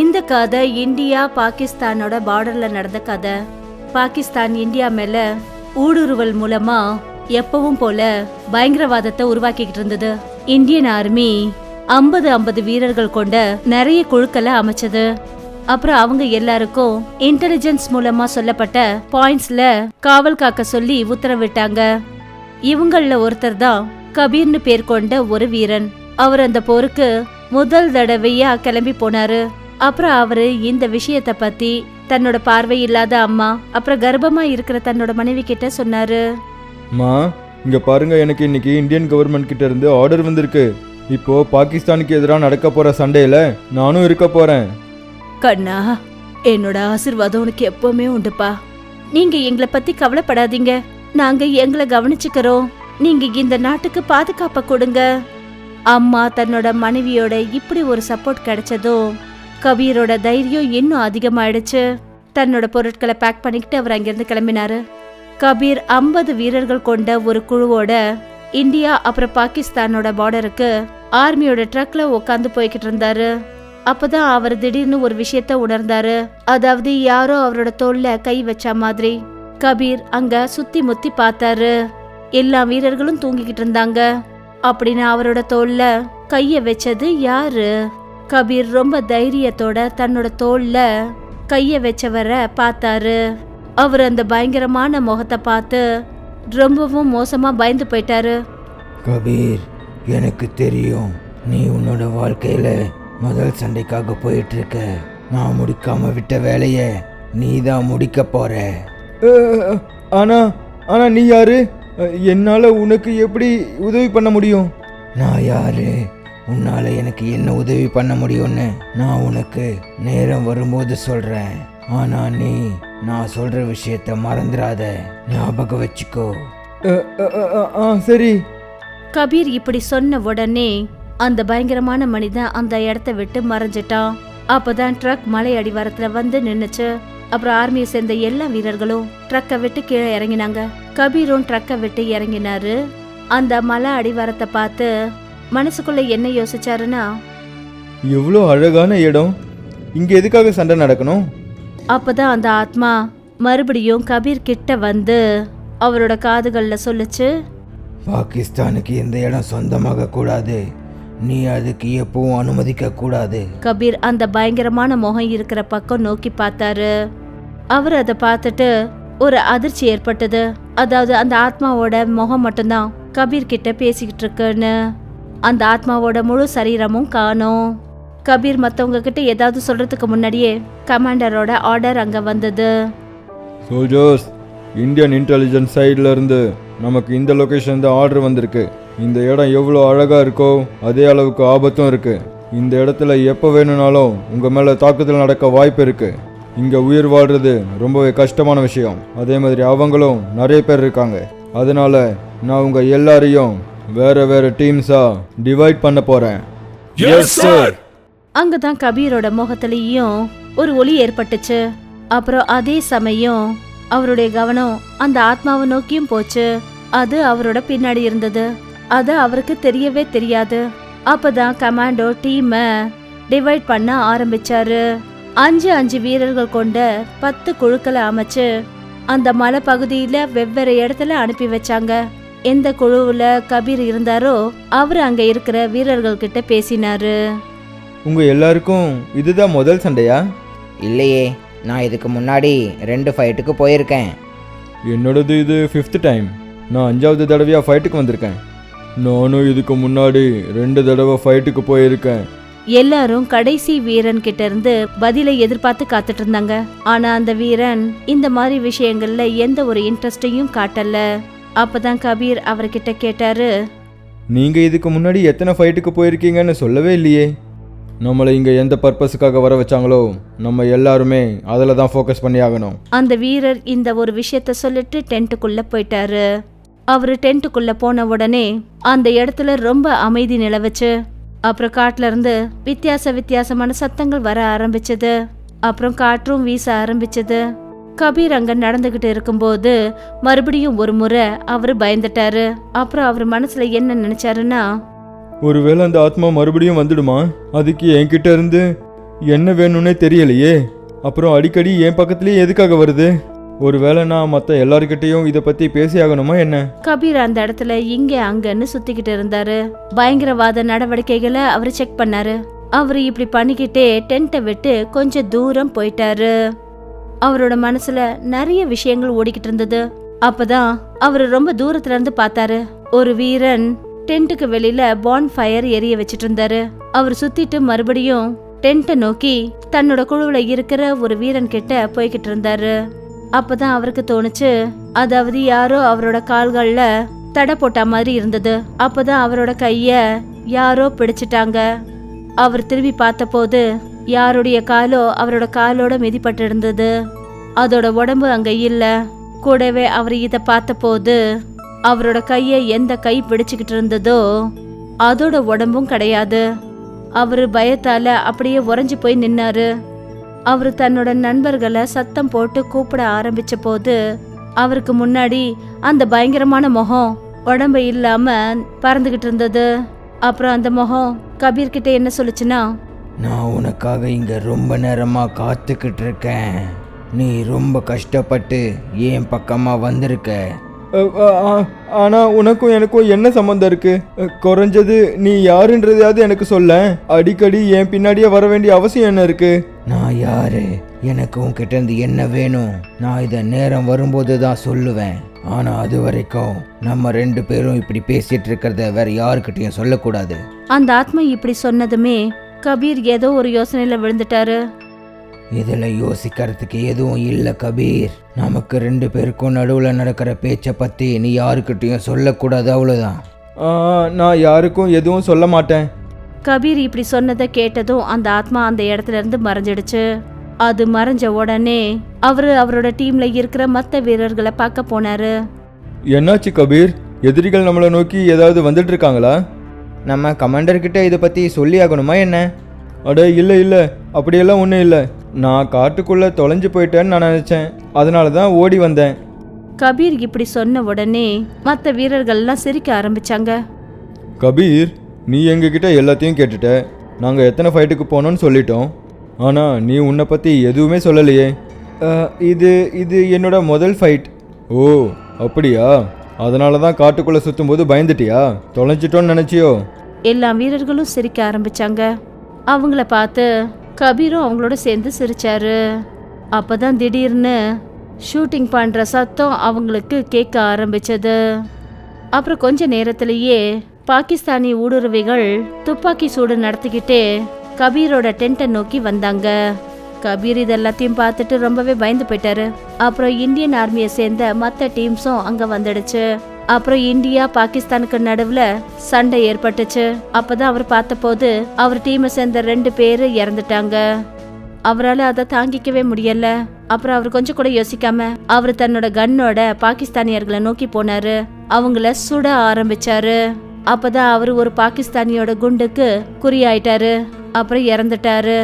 இந்த கதை இந்தியா பாகிஸ்தானோட பார்டர்ல நடந்த கதை. பாகிஸ்தான் இந்தியா மேல ஊடுருவல் மூலமா எப்பவும் போல பயங்கரவாதத்தை உருவாக்கிக்கிட்டு இருந்தது. இந்தியன் ஆர்மி ஐம்பது ஐம்பது வீரர்கள் கொண்ட நிறைய குழுக்களை அமைச்சது. அப்புறம் அவங்க எல்லாருக்கும் இன்டெலிஜென்ஸ் மூலமா சொல்லப்பட்ட பாயிண்ட்ஸ்ல காவல் காக்க சொல்லி உத்தரவிட்டாங்க. இவங்கள ஒருத்தர் தான் கபீர்னு பேர் கொண்ட ஒரு வீரன். அவர் அந்த போருக்கு முதல் தடவையா கிளம்பி போனாரு. அப்புறம் அவரு இந்த விஷயத்த பத்தி தன்னோட பார்வை இல்லாத அம்மா அப்புறம் கர்ப்பமா இருக்கிற தன்னோட மனைவி கிட்ட சொன்னாரு. மா இங்க பாருங்க எனக்கு இன்னைக்கு இந்தியன் கவர்மெண்ட் கிட்ட இருந்து ஆர்டர் வந்திருக்கு. இப்போ பாகிஸ்தானுக்கு எதிராக நடக்க போற சண்டையில நானும் இருக்க போறேன். கண்ணா என்னோட ஆசிர்வாதம் உனக்கு எப்பவுமே உண்டுப்பா. நீங்க எங்களை பத்தி கவலைப்படாதீங்க. நாங்க எங்களை கவனிச்சுக்கிறோம். நீங்க இந்த நாட்டுக்கு பாதுகாப்பை கொடுங்க. அம்மா தன்னோட மனைவியோட இப்படி ஒரு சப்போர்ட் கிடைச்சதும் கபீரோட தைரியம் இன்னும் அதிகமாயிடுச்சு. தன்னோட பொருட்களை பேக் பண்ணிக்கிட்டு அவர் அங்கிருந்து கிளம்பினாரு. கபீர் ஐம்பது வீரர்கள் கொண்ட ஒரு குழுவோட இந்தியா அப்புறம் பாகிஸ்தானோட பார்டருக்கு ஆர்மியோட ட்ரக்ல உட்காந்து போய்கிட்டு இருந்தாரு. அப்பதான் அவர் திடீர்னு ஒரு விஷயத்த உணர்ந்தாரு. அதாவது யாரோ அவரோட தோல்ல கை வச்ச மாதிரி. கபீர் அங்க சுத்தி முத்தி பார்த்தாரு. எல்லா வீரர்களும் தூங்கிக்கிட்டு இருந்தாங்க. அப்படின்னு அவரோட தோல்ல கைய வச்சது யாரு? கபீர் ரொம்ப தைரியத்தோட தன்னோட தோல்ல கைய வச்சவரை பார்த்தாரு. அவர் அந்த பயங்கரமான முகத்தை பார்த்து ரொம்பவும் மோசமா பயந்து போயிட்டாரு. கபீர் எனக்கு தெரியும். நீ உன்னோட வாழ்க்கையில முதல் சண்டைக்காக போயிட்டு இருக்க நான் முடிக்காம விட்ட வேலைய நீ தான் முடிக்க போற. ஆனா ஆனா நீ யாரு? என்னால உனக்கு எப்படி உதவி பண்ண முடியும்? நான் யாரு? உன்னால எனக்கு என்ன உதவி பண்ண முடியும்னு நான் உனக்கு நேரம் வரும்போது சொல்றேன். ஆனா நீ நான் சொல்ற விஷயத்த மறந்துடாத ஞாபகம் வச்சுக்கோ. சரி. கபீர் இப்படி சொன்ன உடனே அந்த பயங்கரமான மனிதன் அந்த இடத்த விட்டு மறைஞ்சிட்டான். அப்பதான் ட்ரக் மலை அடிவாரத்துல வந்து நின்னுச்சு. அப்புறம் ஆர்மியை சேர்ந்த எல்லா வீரர்களும் ட்ரக்கை விட்டு கீழே இறங்கினாங்க. கபீரும் ட்ரக்கை விட்டு இறங்கினாரு. அந்த மலை அடிவாரத்தை பார்த்து மனசுக்குள்ள என்ன யோசிச்சாருன்னா எவ்வளோ அழகான இடம். இங்க எதுக்காக சண்டை நடக்கணும்? அப்பதான் அந்த ஆத்மா மறுபடியும் கபீர் கிட்ட வந்து அவரோட காதுகள்ல சொல்லுச்சு பாகிஸ்தானுக்கு இந்த இடம் சொந்தமாக கூடாது. நீ அதுக்கு எப்பவும் அனுமதிக்க கூடாது. கபீர் அந்த பயங்கரமான முகம் இருக்கிற பக்கம் நோக்கி பார்த்தாரு. அவர் அதை பார்த்துட்டு ஒரு அதிர்ச்சி ஏற்பட்டது. அதாவது அந்த ஆத்மாவோட முகம் மட்டும்தான் கபீர் கிட்ட பேசிக்கிட்டு இருக்குன்னு. அந்த ஆத்மாவோட முழு சரீரமும் காணும். கபீர் மத்தவங்க கிட்ட ஏதாவது சொல்றதுக்கு முன்னாடியே கமாண்டரோட ஆர்டர் அங்க வந்தது. சோல்ஜர்ஸ் இந்தியன் இன்டெலிஜென்ஸ் சைடுல இருந்து நமக்கு இந்த லொகேஷன் தான் ஆர்டர் வந்திருக்கு. இந்த இடம் எவ்வளோ அழகா இருக்கோ அதே அளவுக்கு ஆபத்தும் இருக்கு. இந்த இடத்துல எப்போ வேணும்னாலும் உங்க மேல தாக்குதல் நடக்க வாய்ப்பு இருக்கு. இங்க உயிர் வாழ்றது ரொம்பவே கஷ்டமான விஷயம். அதே மாதிரி அவங்களும் நிறைய பேர் இருக்காங்க. அதனால நான் உங்க எல்லாரையும் வேற வேற டீம்ஸா டிவைட் பண்ண போறேன். எஸ் சார் அங்கதான் கபீரோட முகத்திலையும் ஒரு ஒளி ஏற்பட்டுச்சு. அப்புறம் அதே சமயம் அவருடைய கவனம் அந்த ஆத்மாவை நோக்கியும் போச்சு. அது அவரோட பின்னாடி இருந்தது. அது அவருக்கு தெரியவே தெரியாது. அப்பதான் கமாண்டோ டீமை டிவைட் பண்ண ஆரம்பிச்சாரு. அஞ்சு அஞ்சு வீரர்கள் கொண்ட பத்து குழுக்களை அமைச்சு அந்த மலை பகுதியில வெவ்வேறு இடத்துல அனுப்பி வச்சாங்க. எந்த குழுவுல கபீர் இருந்தாரோ அவர் அங்க இருக்கிற வீரர்கள் கிட்ட பேசினாரு. உங்க எல்லாருக்கும் இதுதான் முதல் சண்டையா? இல்லையே நான் இதுக்கு முன்னாடி ரெண்டு ஃபைட்டுக்கு போயிருக்கேன். என்னோடது இது ஃபிஃப்த் டைம் நான் அஞ்சாவது தடவையாக ஃபைட்டுக்கு வந்திருக்கேன். நானும் இதுக்கு முன்னாடி ரெண்டு தடவை ஃபைட்டுக்கு போயிருக்கேன். எல்லாரும் கடைசி வீரன் கிட்ட இருந்து பதிலை எதிர்பார்த்து காத்துட்டு இருந்தாங்க. ஆனா அந்த வீரன் இந்த மாதிரி விஷயங்கள்ல எந்த ஒரு இன்ட்ரெஸ்டையும் காட்டல. அப்பதான் கபீர் அவர்கிட்ட கேட்டாரு நீங்கள் இதுக்கு முன்னாடி எத்தனை ஃபைட்டுக்கு போயிருக்கீங்கன்னு சொல்லவே இல்லையே. நம்மளை இங்கே எந்த பர்பஸுக்காக வர வச்சாங்களோ நம்ம எல்லாருமே அதில் தான் ஃபோக்கஸ் பண்ணி ஆகணும். அந்த வீரர் இந்த ஒரு விஷயத்த சொல்லிட்டு டென்ட்டுக்குள்ள போயிட்டாரு. அவரு டென்ட்டுக்குள்ள போன உடனே அந்த இடத்துல ரொம்ப அமைதி நிலவுச்சு. அப்புறம் காட்டுல இருந்து வித்தியாச வித்தியாசமான சத்தங்கள் வர ஆரம்பிச்சது. அப்புறம் காற்றும் வீச ஆரம்பிச்சது. கபீர் அங்க நடந்துகிட்டு இருக்கும்போது மறுபடியும் ஒரு முறை அவரு பயந்துட்டாரு. அப்புறம் அவர் மனசுல என்ன நினைச்சாருன்னா ஒருவேளை அந்த ஆத்மா மறுபடியும் வந்துடுமா? அதுக்கு என்கிட்ட இருந்து என்ன வேணும்னே தெரியலையே. அப்புறம் அடிக்கடி என் பக்கத்துலேயே எதுக்காக வருது? ஒருவேளை நான் மற்ற எல்லார்கிட்டயும் இதை பற்றி பேசி ஆகணுமா என்ன? கபீர் அந்த இடத்துல இங்க அங்கன்னு சுத்திக்கிட்டு இருந்தாரு. பயங்கரவாத நடவடிக்கைகளை அவர் செக் பண்ணாரு. அவர் இப்படி பண்ணிக்கிட்டே டென்ட்டை விட்டு கொஞ்சம் தூரம் போயிட்டாரு. அவரோட மனசுல நிறைய விஷயங்கள் ஓடிக்கிட்டு இருந்தது. அப்பதான் அவர் ரொம்ப தூரத்துல இருந்து பார்த்தாரு. ஒரு வீரன் டென்ட்டுக்கு வெளியில பான் ஃபயர் எரிய வச்சிட்டு இருந்தாரு. அவர் சுத்திட்டு மறுபடியும் டென்ட்டை நோக்கி தன்னோட குழுவுல இருக்கிற ஒரு வீரன் கிட்ட போய்கிட்டு இருந்தாரு. அப்பதான் அவருக்கு தோணுச்சு அதாவது யாரோ அவரோட கால்கள்ல தடை போட்ட மாதிரி இருந்தது. அப்பதான் அவரோட கைய யாரோ பிடிச்சிட்டாங்க. அவர் திரும்பி பார்த்தபோது யாருடைய காலோ அவரோட காலோட மிதிப்பட்டு இருந்தது அதோட உடம்பு அங்க இல்ல. கூடவே அவர் இத பார்த்தபோது அவரோட கைய எந்த கை பிடிச்சுக்கிட்டு இருந்ததோ அதோட உடம்பும் கிடையாது. அவரு பயத்தால அப்படியே உறைஞ்சு போய் நின்னாரு. அவர் தன்னோட நண்பர்களை சத்தம் போட்டு கூப்பிட ஆரம்பிச்ச போது அவருக்கு முன்னாடி அந்த பயங்கரமான முகம் உடம்பு இல்லாம பறந்துகிட்டு இருந்தது. அப்புறம் அந்த முகம் கபீர்கிட்ட என்ன சொல்லுச்சுன்னா நான் உனக்காக இங்கே ரொம்ப நேரமாக காத்துக்கிட்டு இருக்கேன் நீ ரொம்ப கஷ்டப்பட்டு என் பக்கமாக வந்திருக்க. அ, அ, ஆ, ஆனா உனக்கும் எனக்கும் என்ன சம்மந்தம் இருக்கு? குறைஞ்சது நீ யாருன்றதையாவது எனக்கு சொல்ல. அடிக்கடி என் பின்னாடியே வர வேண்டிய அவசியம் என்ன இருக்கு? நான் யாரு? எனக்கு உன்கிட்ட இருந்து என்ன வேணும்? நான் இதை நேரம் வரும்போது தான் சொல்லுவேன். ஆனால் அது வரைக்கும் நம்ம ரெண்டு பேரும் இப்படி பேசிட்டு இருக்கிறத வேற யாருக்கிட்டையும் சொல்லக்கூடாது. அந்த ஆத்மா இப்படி சொன்னதுமே கபீர் ஏதோ ஒரு யோசனையில விழுந்துட்டாரு. இதில் யோசிக்கிறதுக்கு எதுவும் இல்லை கபீர். நமக்கு ரெண்டு பேருக்கும் நடுவில் நடக்கிற பேச்சை பற்றி நீ யாருக்கிட்டையும் சொல்லக்கூடாது அவ்வளோதான் நான் யாருக்கும் எதுவும் சொல்ல மாட்டேன். கபீர் இப்படி சொன்னதை கேட்டதும் அந்த ஆத்மா அந்த இடத்துல இருந்து மறைஞ்சிடுச்சு. அது மறைஞ்ச உடனே அவரு அவரோட டீம்ல இருக்கிற மத்த வீரர்களை பார்க்க போனாரு. என்னாச்சு கபீர்? எதிரிகள் நம்மளை நோக்கி ஏதாவது வந்துட்டு இருக்காங்களா? நம்ம கமாண்டர்கிட்ட இதை பற்றி சொல்லி ஆகணுமா என்ன? அட இல்லை இல்லை. அப்படியெல்லாம் ஒன்றும் இல்லை. நான் காட்டுக்குள்ளே தொலைஞ்சு போயிட்டேன்னு நான் நினச்சேன். அதனால தான் ஓடி வந்தேன். கபீர் இப்படி சொன்ன உடனே மத்த வீரர்கள்லாம் சிரிக்க ஆரம்பிச்சாங்க. கபீர் நீ எங்ககிட்ட எல்லாத்தையும் கேட்டுட்ட. நாங்கள் எத்தனை ஃபைட்டுக்கு போனோம்னு சொல்லிட்டோம். ஆனால் நீ உன்னை பற்றி எதுவுமே சொல்லலையே. இது இது என்னோட முதல் ஃபைட் ஓ அப்படியா? அதனால தான் காட்டுக்குள்ளே சுற்றும்போது பயந்துட்டியா? தொலைஞ்சிட்டோன்னு நினச்சியோ? எல்லா வீரர்களும் சிரிக்க ஆரம்பிச்சாங்க. அவங்கள பார்த்து கபீரும் அவங்களோட சேர்ந்து சிரிச்சாரு. அப்பதான் திடீர்னு ஷூட்டிங் பண்ற சத்தம் அவங்களுக்கு கேட்க ஆரம்பிச்சது. அப்புறம் கொஞ்ச நேரத்திலேயே பாகிஸ்தானி ஊடுருவிகள் துப்பாக்கி சூடு நடத்திக்கிட்டே கபீரோட டென்ட்டை நோக்கி வந்தாங்க. கபீர் இது எல்லாத்தையும் பார்த்துட்டு ரொம்பவே பயந்து போயிட்டாரு. அப்புறம் இந்தியன் ஆர்மியை சேர்ந்த மற்ற டீம்ஸும் அங்க வந்துடுச்சு. அப்புறம் இந்தியா பாகிஸ்தானுக்கு நடுவுல சண்டை ஏற்பட்டுச்சு. அப்பதான் அவர் பார்த்தபோது அவர் டீமை சேர்ந்த ரெண்டு பேரு இறந்துட்டாங்க. அவரால் அதை தாங்கிக்கவே முடியல. அப்புறம் அவர் கொஞ்சம் கூட யோசிக்காம அவர் தன்னோட கன்னோட பாகிஸ்தானியர்களை நோக்கி போனாரு. அவங்கள சுட ஆரம்பிச்சாரு. அப்பதான் அவர் ஒரு பாகிஸ்தானியோட குண்டுக்கு குறியாயிட்டாரு. அப்புறம் இறந்துட்டாரு.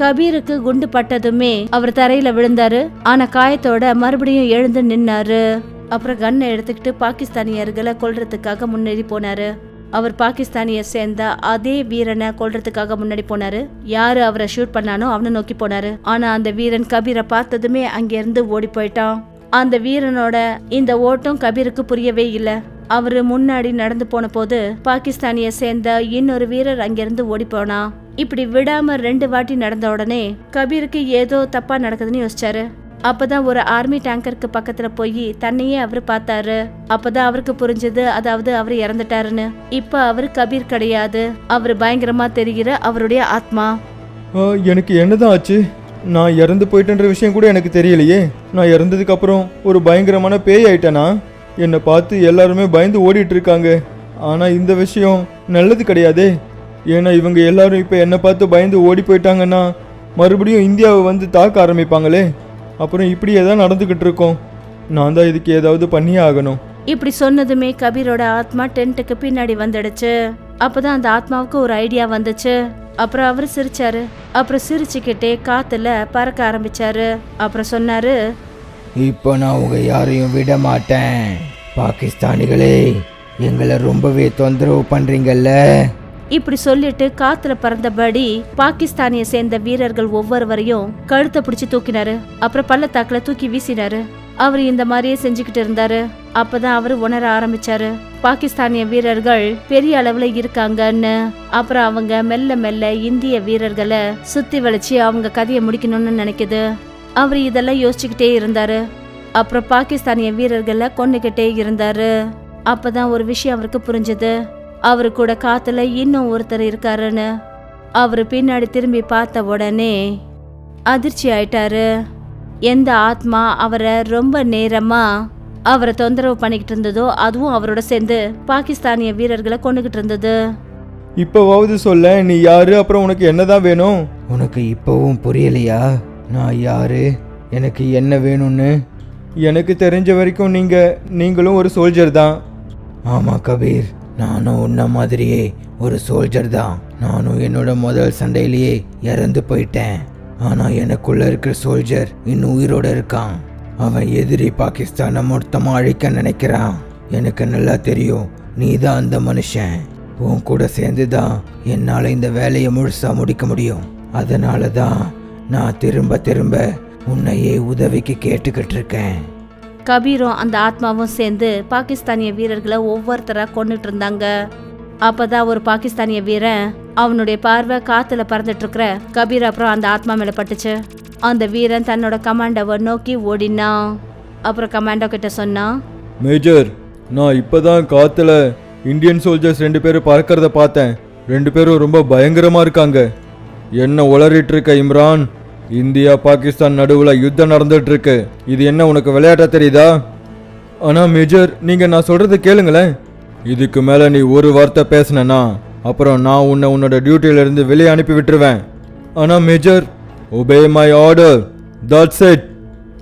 கபீருக்கு குண்டு பட்டதுமே அவர் தரையில விழுந்தாரு. ஆனா காயத்தோட மறுபடியும் எழுந்து நின்னாரு. அப்புறம் கன்னை எடுத்துக்கிட்டு பாகிஸ்தானியர்களை கொல்றதுக்காக முன்னேறி போனாரு. அவர் பாகிஸ்தானிய சேர்ந்த அதே வீரனை கொல்றதுக்காக முன்னாடி போனாரு. யாரு அவரை ஷூட் பண்ணானோ அவனை நோக்கி போனாரு. ஆனா அந்த வீரன் கபீரை பார்த்ததுமே அங்கிருந்து ஓடி போயிட்டான். அந்த வீரனோட இந்த ஓட்டம் கபீருக்கு புரியவே இல்லை. அவரு முன்னாடி நடந்து போன போது பாகிஸ்தானிய சேர்ந்த இன்னொரு வீரர் அங்கிருந்து ஓடி போனான். இப்படி விடாம ரெண்டு வாட்டி நடந்த உடனே கபீருக்கு ஏதோ தப்பா நடக்குதுன்னு யோசிச்சாரு. அப்பதான் ஒரு ஆர்மி டேங்கருக்கு பக்கத்துல போய் தன்னையே அவரு பார்த்தாரு. அப்பதான் அவருக்கு புரிஞ்சது அதாவது அவர் இறந்துட்டாருன்னு. இப்ப அவரு கபீர் கிடையாது. அவர் பயங்கரமா தெரிகிற அவருடைய ஆத்மா. எனக்கு என்னதான் ஆச்சு? நான் இறந்து போயிட்டேன்ற விஷயம் கூட எனக்கு தெரியலையே. நான் இறந்ததுக்கு அப்புறம் ஒரு பயங்கரமான பேய் ஆயிட்டேனா? என்னை பார்த்து எல்லாருமே பயந்து ஓடிட்டு இருக்காங்க. ஆனால் இந்த விஷயம் நல்லது கிடையாதே. ஏன்னா இவங்க எல்லாரும் இப்போ என்னை பார்த்து பயந்து ஓடி போயிட்டாங்கன்னா மறுபடியும் இந்தியாவை வந்து தாக்க ஆரம்பிப்பாங்களே. அப்புறம் இப்படியே தான் நடந்துக்கிட்டு இருக்கோம். நான் தான் இதுக்கு ஏதாவது பண்ணியே ஆகணும். இப்படி சொன்னதுமே கபீரோட ஆத்மா டென்ட்டுக்கு பின்னாடி வந்துடுச்சு. அப்பதான் அந்த ஆத்மாவுக்கு ஒரு ஐடியா வந்துச்சு. அப்புறம் அவர் சிரிச்சாரு. அப்புறம் சிரிச்சுக்கிட்டே காத்துல பறக்க ஆரம்பிச்சாரு. அப்புறம் சொன்னாரு இப்போ நான் உங்க யாரையும் விட மாட்டேன். பாகிஸ்தானிகளே எங்களை ரொம்பவே தொந்தரவு பண்றீங்கல்ல? இப்படி சொல்லிட்டு காத்துல பறந்தபடி பாகிஸ்தானிய சேர்ந்த வீரர்கள் ஒவ்வொருவரையும் கழுத்தை பிடிச்சு தூக்கினாரு. அப்புறம் பள்ளத்தாக்குல தூக்கி வீசினாரு. அவர் இந்த மாதிரியே செஞ்சுக்கிட்டு இருந்தாரு. அப்பதான் அவரு உணர ஆரம்பிச்சாரு. பாகிஸ்தானிய வீரர்கள் பெரிய அளவுல இருக்காங்கன்னு. அப்புறம் அவங்க மெல்ல மெல்ல இந்திய வீரர்களை சுத்தி வளைச்சு அவங்க கதையை முடிக்கணும்னு நினைக்குது. அவர் இதெல்லாம் யோசிச்சுக்கிட்டே இருந்தாரு. அப்புறம் பாகிஸ்தானிய வீரர்களை கொண்டுகிட்டே இருந்தாரு. அப்பதான் ஒரு விஷயம் அவருக்கு புரிஞ்சது. அவரு கூட காத்துல இன்னும் ஒருத்தர் இருக்காருன்னு அவரு பின்னாடி திரும்பி பார்த்த உடனே அதிர்ச்சி ஆயிட்டாரு. எந்த ஆத்மா அவரை ரொம்ப நேரமா அவரை தொந்தரவு பண்ணிக்கிட்டு இருந்ததோ அதுவும் அவரோட சேர்ந்து பாகிஸ்தானிய வீரர்களை கொண்டுகிட்டு இருந்தது. இப்போவாவது சொல்ல நீ யாரு? அப்புறம் உனக்கு என்னதான் வேணும்? உனக்கு இப்போவும் புரியலையா? நான் யாரு? எனக்கு என்ன வேணும்னு? எனக்கு தெரிஞ்ச வரைக்கும் நீங்க நீங்களும் ஒரு சோல்ஜர் தான். ஆமாம் கபீர். நானும் உன்ன மாதிரியே ஒரு சோல்ஜர் தான். நானும் என்னோட முதல் சண்டையிலேயே இறந்து போயிட்டேன். ஆனால் எனக்குள்ள இருக்கிற சோல்ஜர் இன்னும் உயிரோட இருக்கான். அவன் எதிரி பாகிஸ்தானை மொத்தமாக அழிக்க நினைக்கிறான். எனக்கு நல்லா தெரியும் நீ தான் அந்த மனுஷன். உன் கூட சேர்ந்து தான் என்னால் இந்த வேலையை முழுசாக முடிக்க முடியும். அதனால தான் நான் திரும்ப திரும்ப உன்னையே உதவிக்கு கேட்டுக்கிட்டு இருக்கேன். கபீரும் அந்த ஆத்மாவும் சேர்ந்து பாகிஸ்தானிய வீரர்களை ஒவ்வொருத்தரா கொண்டுட்டு இருந்தாங்க. அப்பதான் ஒரு பாகிஸ்தானிய வீரன் அவனுடைய பார்வை காத்துல பறந்துட்டு இருக்கிற கபீர் அப்புறம் அந்த ஆத்மா மேல பட்டுச்சு. அந்த வீரன் தன்னோட கமாண்டோவை நோக்கி ஓடினான். அப்புறம் கமாண்டோ கிட்ட சொன்னான் மேஜர் நான் இப்பதான் காத்துல இந்தியன் சோல்ஜர்ஸ் ரெண்டு பேரும் பறக்கிறத பார்த்தேன். ரெண்டு பேரும் ரொம்ப பயங்கரமா இருக்காங்க. என்ன உளறிட்டு இருக்க இம்ரான்? இந்தியா பாகிஸ்தான் நடுவில் யுத்தம் நடந்துட்டு இருக்கு இது என்ன உனக்கு விளையாட்டா தெரியுதா? ஆனா மேஜர் நீங்க நான் சொல்றது கேளுங்களேன். இதுக்கு மேல நீ ஒரு வார்த்தை பேசினா அப்புறம் நான் உன்னை உன்னோட டியூட்டியில இருந்து வெளியே அனுப்பி விட்டுருவேன். ஆனா major obey my order that's it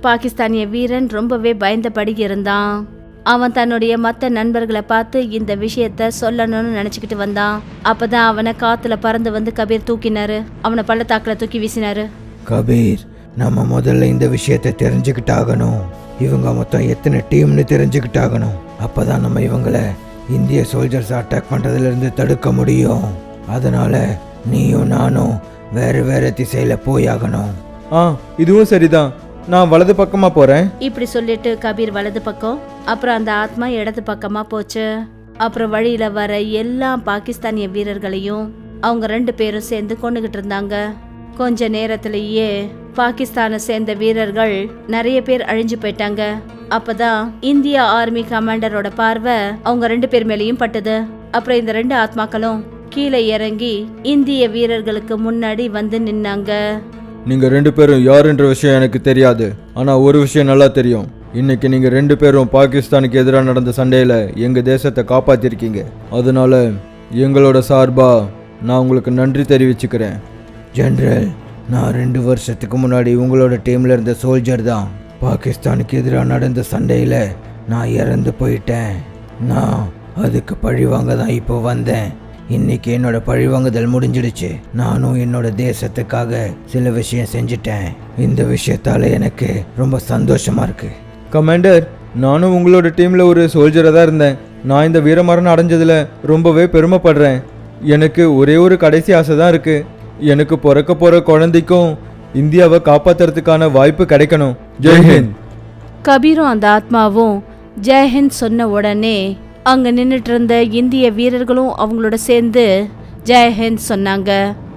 பாகிஸ்தானிய வீரன் ரொம்பவே பயந்தபடி இருந்தான். அவன் தன்னுடைய மற்ற நண்பர்களை பார்த்து இந்த விஷயத்த சொல்லணும்னு நினைச்சுக்கிட்டு வந்தான். அப்பதான் அவனை காத்துல பறந்து வந்து கபீர் தூக்கினாரு. அவனை பள்ளத்தாக்கில் தூக்கி வீசினாரு. கபீர் நம்ம முதல்ல இந்த விஷயத்தை தெரிஞ்சுக்கிட்டாகணும். இவங்க மொத்தம் எத்தனை டீம்னு தெரிஞ்சுக்கிட்டாகணும். அப்பதான் நம்ம இவங்களை இந்திய சோல்ஜர்ஸ் அட்டாக் பண்றதுல தடுக்க முடியும். அதனால நீயும் நானும் வேற வேற திசையில போயாகணும். ஆ இதுவும் சரிதான். நான் வலது பக்கமா போறேன். இப்படி சொல்லிட்டு கபீர் வலது பக்கம் அப்புறம் அந்த ஆத்மா இடது பக்கமா போச்சு. அப்புறம் வழியில வர எல்லா பாகிஸ்தானிய வீரர்களையும் அவங்க ரெண்டு பேரும் சேர்ந்து கொண்டுகிட்டு இருந்தாங்க. கொஞ்ச நேரத்திலேயே பாகிஸ்தானை சேர்ந்த வீரர்கள் நிறைய பேர் அழிஞ்சு போயிட்டாங்க. அப்பதான் இந்திய ஆர்மி கமாண்டரோட பார்வை அவங்க ரெண்டு பேர் மேலேயும் பட்டது. அப்புறம் இந்த ரெண்டு ஆத்மாக்களும் கீழே இறங்கி இந்திய வீரர்களுக்கு முன்னாடி வந்து நின்னாங்க. நீங்க ரெண்டு பேரும் யாருன்ற விஷயம் எனக்கு தெரியாது. ஆனா ஒரு விஷயம் நல்லா தெரியும். இன்னைக்கு நீங்க ரெண்டு பேரும் பாகிஸ்தானுக்கு எதிராக நடந்த சண்டையில எங்க தேசத்தை காப்பாத்திருக்கீங்க. அதனால எங்களோட சார்பா நான் உங்களுக்கு நன்றி தெரிவிச்சுக்கிறேன். ஜென்ரல் நான் ரெண்டு வருஷத்துக்கு முன்னாடி உங்களோட டீமில் இருந்த சோல்ஜர் தான். பாகிஸ்தானுக்கு எதிராக நடந்த சண்டையில் நான் இறந்து போயிட்டேன். நான் அதுக்கு பழிவாங்க தான் இப்போ வந்தேன். இன்னைக்கு என்னோட பழிவாங்குதல் முடிஞ்சிடுச்சு. நானும் என்னோட தேசத்துக்காக சில விஷயம் செஞ்சுட்டேன். இந்த விஷயத்தால எனக்கு ரொம்ப சந்தோஷமா இருக்கு. கமாண்டர் நானும் உங்களோட டீம்ல ஒரு சோல்ஜராக தான் இருந்தேன். நான் இந்த வீரமரணம் அடைஞ்சதுல ரொம்பவே பெருமைப்படுறேன். எனக்கு ஒரே ஒரு கடைசி ஆசை தான் இருக்கு. எனக்கு பிறக்க போற குழந்தைக்கும் இந்தியாவை காப்பாத்துறதுக்கான வாய்ப்பு கிடைக்கணும். ஜெய்ஹிந்த் கபீரும் அந்த ஆத்மாவும் ஜெயஹிந்த் சொன்ன உடனே அங்க நின்னுட்டு இருந்த இந்திய வீரர்களும் அவங்களோட சேர்ந்து ஜெயஹிந்த் சொன்னாங்க.